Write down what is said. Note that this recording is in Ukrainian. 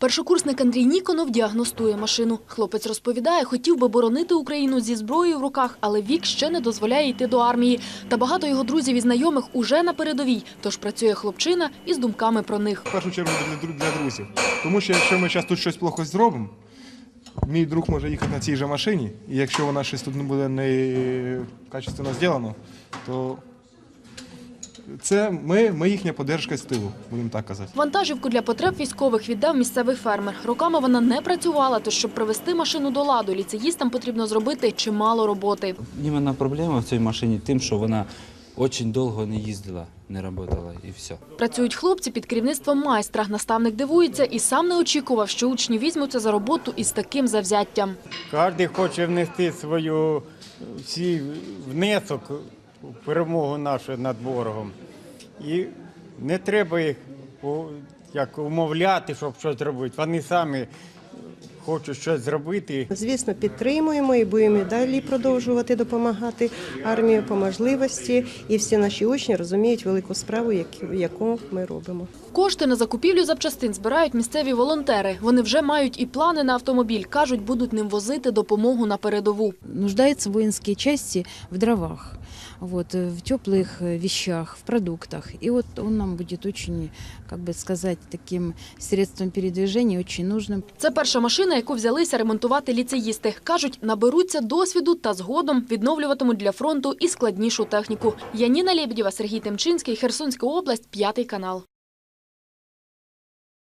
Першокурсник Андрій Ніконов діагностує машину. Хлопець розповідає, хотів би боронити Україну зі зброєю в руках, але вік ще не дозволяє йти до армії. Та багато його друзів і знайомих уже на передовій, тож працює хлопчина із думками про них. В першу чергу для, дру- для друзів. Тому що якщо ми зараз тут щось плохо зробимо, мій друг може їхати на цій же машині, і якщо вона щось тут не буде не качественно зроблено, то це ми, ми їхня поддержка з тилу, будемо так казати. Вантажівку для потреб військових віддав місцевий фермер. Роками вона не працювала, тож щоб привести машину до ладу, ліцеїстам потрібно зробити чимало роботи. Іменно проблема в цій машині тим, що вона дуже довго не їздила, не працювала і все. Працюють хлопці під керівництвом майстра. Наставник дивується і сам не очікував, що учні візьмуться за роботу із таким завзяттям. Кожен хоче внести свою свій внесок перемогу нашу над ворогом. І не треба їх як умовляти, щоб щось робити. Вони самі хочуть щось зробити. Звісно, підтримуємо і будемо і далі продовжувати допомагати армії по можливості. І всі наші учні розуміють велику справу, яку- яку ми робимо. Кошти на закупівлю запчастин збирають місцеві волонтери. Вони вже мають і плани на автомобіль. Кажуть, будуть ним возити допомогу на передову. нуждаются воинские части в дровах, вот, э, в теплых э, вещах, в продуктах. И вот он нам будет очень, как бы сказать, таким средством передвижения очень нужным. Це перша машина, яку взялися ремонтувати ліцеїсти. Кажуть, наберуться досвіду та згодом відновлюватимуть для фронту і складнішу техніку. Яніна Лєбідєва, Сергій Темчинський, Херсонська область, п'ятий канал.